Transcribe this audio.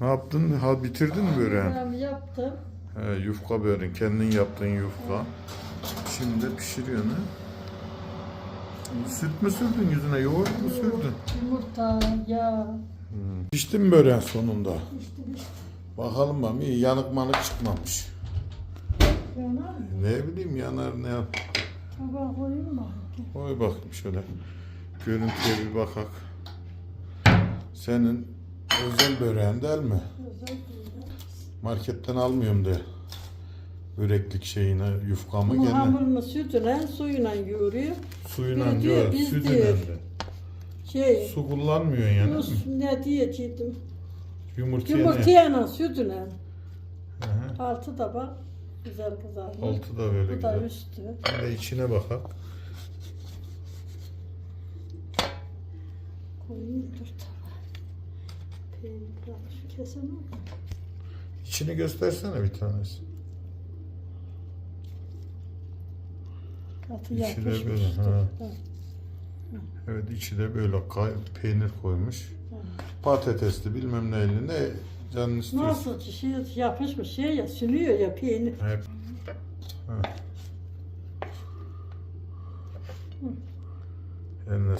Ne yaptın? Ha bitirdin mi böreğini? Ben yaptım. He, yufka böreğin. Kendin yaptığın yufka. Şimdi pişiriyorsun ha? Süt mü sürdün yüzüne? Yoğurt mu sürdün? Yumurta, yağ. Pişti mi böreğin sonunda? İşte bir Bakalım bak iyi yanık manık çıkmamış. yanar mı? Ne bileyim yanar ne yap. Tabağa koyayım mı? Koy bakayım şöyle. Görüntüye bir bakak. Senin özel böreğin değil mi? Özel değil. Marketten almıyorum de. Böreklik şeyini, yufkamı Bunu gene. hamurunu sütüyle, suyla yoğuruyor. Suyla Bir diyor, diyor, biz. Şey, Su kullanmıyorsun yani. Yunus ne diyecektim? Yumurtaya ne? Yumurtayla sütüyle. Hı hı. Altı tabak güzel kızarmış. Altı da böyle Bu da güzel. üstü. Bir de içine bakak. Koyayım dur. Peynir şu kesene mi? İçini göstersene bir tanesi. Katı İçi de böyle, işte. ha. Ha. Evet içi de böyle kay, peynir koymuş. Ha. Patatesli bilmem neyli ne canın istiyorsa. Nasıl şey yapışmış şey ya sünüyor ya peynir. Hep. Ha. Eline